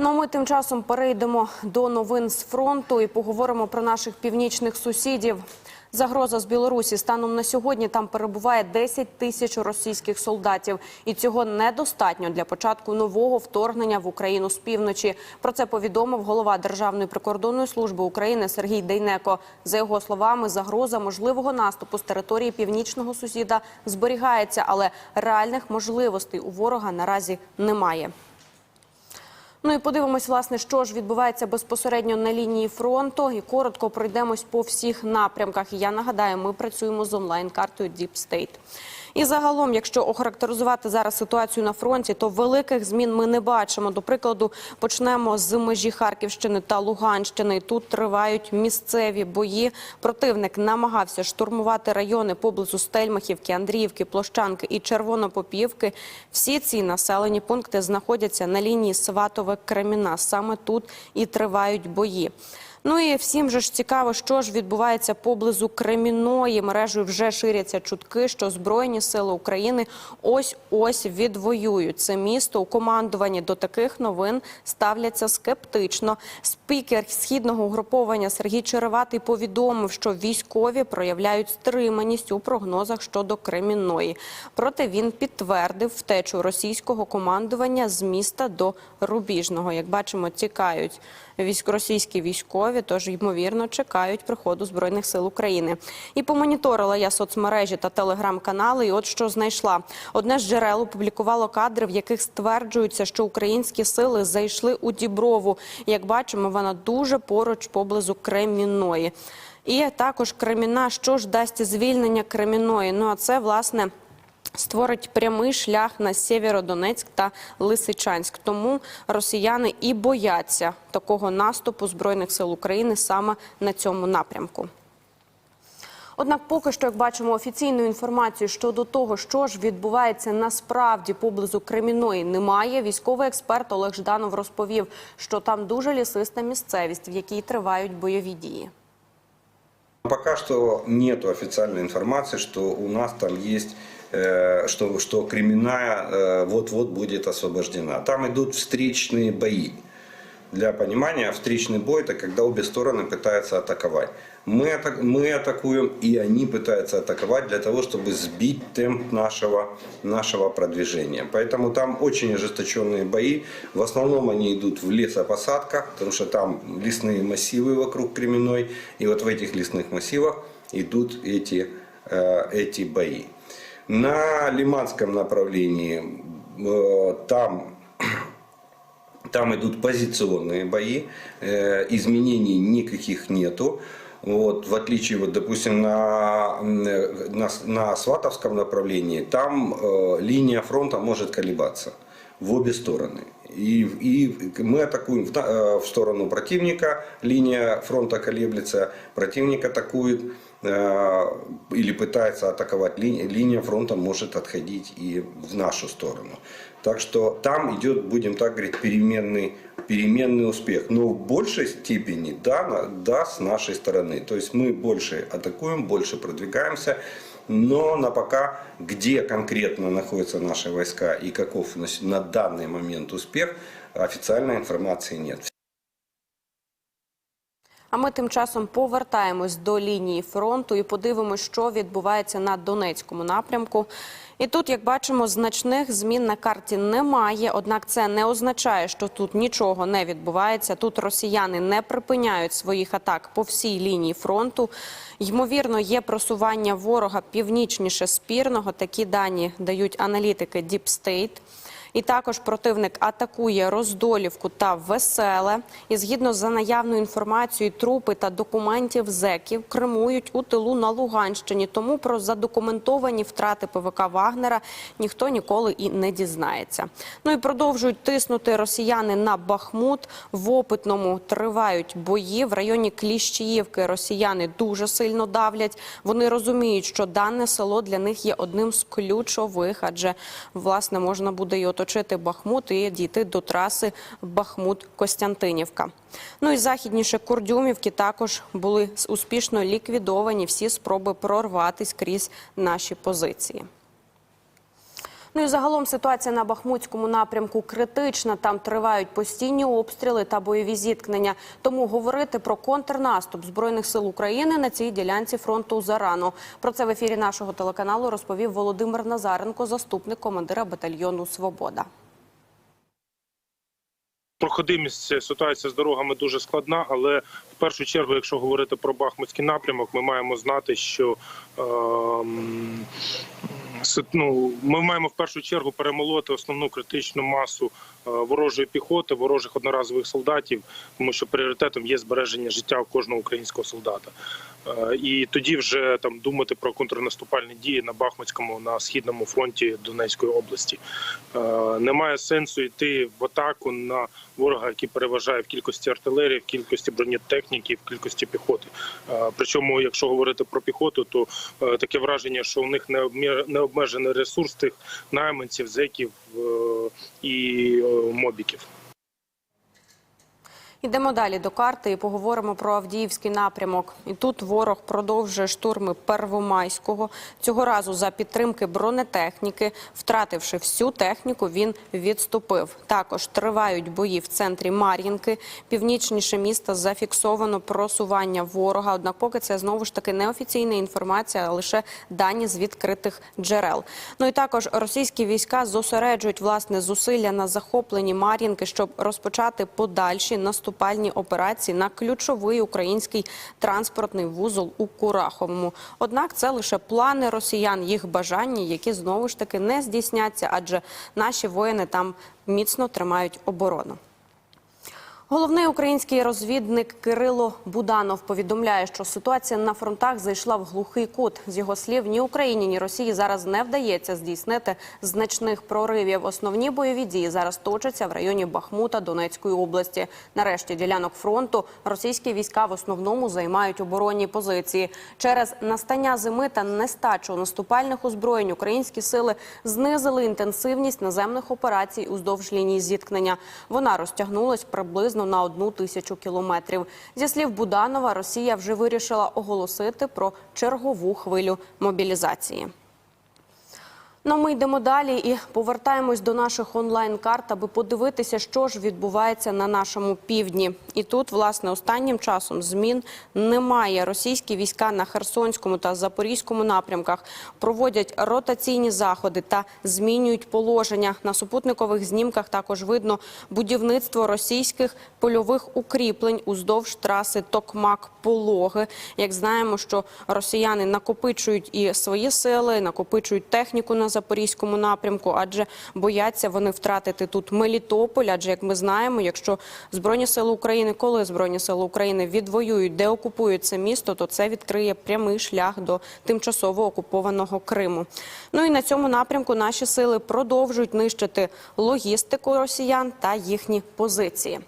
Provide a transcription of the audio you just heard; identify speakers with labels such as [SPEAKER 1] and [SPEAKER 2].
[SPEAKER 1] Ну ми тим часом перейдемо до новин з фронту і поговоримо про наших північних сусідів. Загроза з Білорусі станом на сьогодні там перебуває 10 тисяч російських солдатів, і цього недостатньо для початку нового вторгнення в Україну з півночі. Про це повідомив голова Державної прикордонної служби України Сергій Дейнеко. За його словами, загроза можливого наступу з території північного сусіда зберігається, але реальних можливостей у ворога наразі немає. Ну і подивимось, власне, що ж відбувається безпосередньо на лінії фронту. І коротко пройдемось по всіх напрямках. Я нагадаю, ми працюємо з онлайн-картою Deep State. І загалом, якщо охарактеризувати зараз ситуацію на фронті, то великих змін ми не бачимо. До прикладу, почнемо з межі Харківщини та Луганщини. Тут тривають місцеві бої. Противник намагався штурмувати райони поблизу Стельмахівки, Андріївки, Площанки і Червонопопівки. Всі ці населені пункти знаходяться на лінії Сватове-Креміна. Саме тут і тривають бої. Ну і всім же ж цікаво, що ж відбувається поблизу Креміної. Мережею вже ширяться чутки, що Збройні сили України ось ось відвоюють це місто. У командуванні до таких новин ставляться скептично. Спікер східного угруповання Сергій Череватий повідомив, що військові проявляють стриманість у прогнозах щодо Кремінної. Проте він підтвердив втечу російського командування з міста до Рубіжного. Як бачимо, тікають військ російські військові, тож ймовірно чекають приходу збройних сил України. І помоніторила я соцмережі та телеграм-канали. І от що знайшла одне з джерел опублікувало кадри, в яких стверджується, що українські сили зайшли у Діброву. Як бачимо, вона дуже поруч поблизу Кремінної. І також Креміна, що ж дасть звільнення Креміної. Ну а це власне створить прямий шлях на Сєвєродонецьк та Лисичанськ. Тому росіяни і бояться такого наступу збройних сил України саме на цьому напрямку. Однак, поки що, як бачимо, офіційної інформації щодо того, що ж відбувається насправді поблизу Креміної, немає. Військовий експерт Олег Жданов розповів, що там дуже лісиста місцевість, в якій тривають бойові дії.
[SPEAKER 2] Пока что нет официальной информации, что у нас там есть, э, что, что Кременная э, вот-вот будет освобождена. Там идут встречные бои. Для понимания, встречный бой – это когда обе стороны пытаются атаковать. Мы, атак, мы атакуем, и они пытаются атаковать для того, чтобы сбить темп нашего, нашего продвижения. Поэтому там очень ожесточенные бои. В основном они идут в лесопосадках, потому что там лесные массивы вокруг Кременной. И вот в этих лесных массивах идут эти, э, эти бои. На Лиманском направлении э, там там идут позиционные бои, э, изменений никаких нету. Вот, в отличие, вот, допустим, на, на, на Сватовском направлении, там э, линия фронта может колебаться в обе стороны. И, и мы атакуем в, э, в сторону противника, линия фронта колеблется, противник атакует э, Или пытается атаковать, линия, линия фронта может отходить и в нашу сторону. Так что там идет, будем так говорить, переменный, переменный успех. Но в большей степени да, да с нашей стороны. То есть мы больше атакуем, больше продвигаемся. Но на пока, где конкретно находятся наши войска и каков на данный момент успех, официальной информации нет.
[SPEAKER 1] А ми тим часом повертаємось до лінії фронту і подивимось, що відбувається на Донецькому напрямку. І тут, як бачимо, значних змін на карті немає. Однак це не означає, що тут нічого не відбувається. Тут росіяни не припиняють своїх атак по всій лінії фронту. Ймовірно, є просування ворога північніше спірного. Такі дані дають аналітики Deep State. І також противник атакує Роздолівку та Веселе. І згідно з наявною інформацією, трупи та документів зеків кремують у тилу на Луганщині. Тому про задокументовані втрати ПВК Вагнера ніхто ніколи і не дізнається. Ну і продовжують тиснути росіяни на Бахмут. В опитному тривають бої в районі Кліщіївки. Росіяни дуже сильно давлять. Вони розуміють, що дане село для них є одним з ключових, адже власне можна буде і оточити Бахмут і дійти до траси Бахмут-Костянтинівка. Ну і західніше Курдюмівки також були успішно ліквідовані всі спроби прорватися крізь наші позиції. Ну і загалом ситуація на Бахмутському напрямку критична. Там тривають постійні обстріли та бойові зіткнення. Тому говорити про контрнаступ збройних сил України на цій ділянці фронту зарано. Про це в ефірі нашого телеканалу розповів Володимир Назаренко, заступник командира батальйону Свобода.
[SPEAKER 3] Проходимість ситуація з дорогами дуже складна, але в першу чергу, якщо говорити про Бахмутський напрямок, ми маємо знати, що си- ну, ми маємо в першу чергу перемолоти основну критичну масу е, ворожої піхоти, ворожих одноразових солдатів, тому що пріоритетом є збереження життя кожного українського солдата. Е, І тоді вже там думати про контрнаступальні дії на Бахмутському на східному фронті Донецької області. Е, Немає сенсу йти в атаку на ворога, який переважає в кількості артилерії, в кількості бронетехніки, в кількості піхоти. Е, Причому, якщо говорити про піхоту, то таке враження, що у них не обмежений ресурс тих найманців, зеків і мобіків.
[SPEAKER 1] Йдемо далі до карти і поговоримо про Авдіївський напрямок. І тут ворог продовжує штурми Первомайського. Цього разу за підтримки бронетехніки, втративши всю техніку, він відступив. Також тривають бої в центрі Мар'їнки. Північніше міста зафіксовано просування ворога. Однак, поки це знову ж таки неофіційна інформація, а лише дані з відкритих джерел. Ну і також російські війська зосереджують власне зусилля на захопленні Мар'їнки, щоб розпочати подальші наступальні операції на ключовий український транспортний вузол у Кураховому. Однак це лише плани росіян, їх бажання, які знову ж таки не здійсняться, адже наші воїни там міцно тримають оборону. Головний український розвідник Кирило Буданов повідомляє, що ситуація на фронтах зайшла в глухий кут. З його слів, ні Україні, ні Росії зараз не вдається здійснити значних проривів. Основні бойові дії зараз точаться в районі Бахмута Донецької області. Нарешті ділянок фронту російські війська в основному займають оборонні позиції. Через настання зими та нестачу наступальних озброєнь українські сили знизили інтенсивність наземних операцій уздовж лінії зіткнення. Вона розтягнулась приблизно на одну тисячу кілометрів. Зі слів Буданова, Росія вже вирішила оголосити про чергову хвилю мобілізації. Ну, ми йдемо далі і повертаємось до наших онлайн-карт, аби подивитися, що ж відбувається на нашому півдні. І тут, власне, останнім часом змін немає. Російські війська на Херсонському та Запорізькому напрямках проводять ротаційні заходи та змінюють положення. На супутникових знімках також видно будівництво російських польових укріплень уздовж траси Токмак-Пологи. Як знаємо, що росіяни накопичують і свої сили, накопичують техніку на запорізькому напрямку, адже бояться вони втратити тут Мелітополь. Адже як ми знаємо, якщо збройні сили України, коли збройні сили України відвоюють, деокупують це місто, то це відкриє прямий шлях до тимчасово окупованого Криму. Ну і на цьому напрямку наші сили продовжують нищити логістику росіян та їхні позиції.